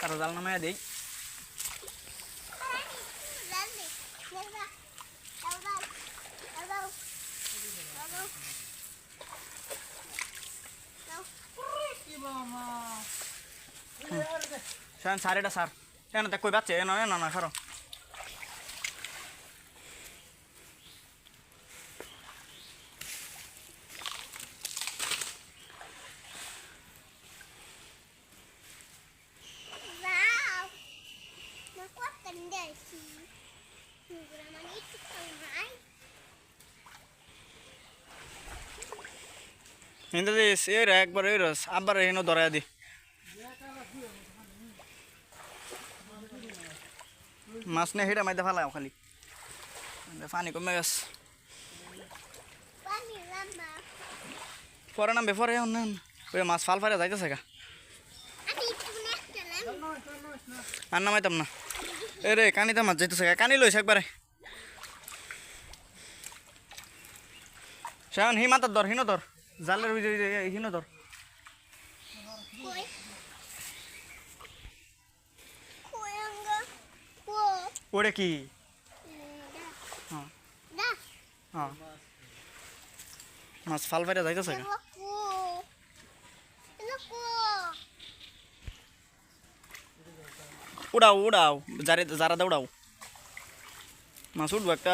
তারা জাল নামায় দেই। সেন স্যার এটা স্যার এনে দেখ কই বাচ্চা? এনে না না খারো Nakuha ka din dahil si... Hindi naman ito panghay. হিন্দু দিস এ রে একবার এই রস আবার এনে ধরাই দি মাছ নে হেটা মাইতে ফালাও খালি পানি কমে গেছে. পরে নামবে পরে ওই মাছ ফাল ফারে যাইতেছে গা? আর নামাইতাম না এ রে কানিতে মাছ যাইতেছে কানি লইছে একবারে। শান হি মাতার ধর হিনো ধর। জালের হিনো ধর. ওরে কি. হ্যাঁ। হ্যাঁ। মাছ ফাল ফারে যাইতেছে উড়াও উড়াও যারে যারা দৌড়াও। মাছ উঠবো একটা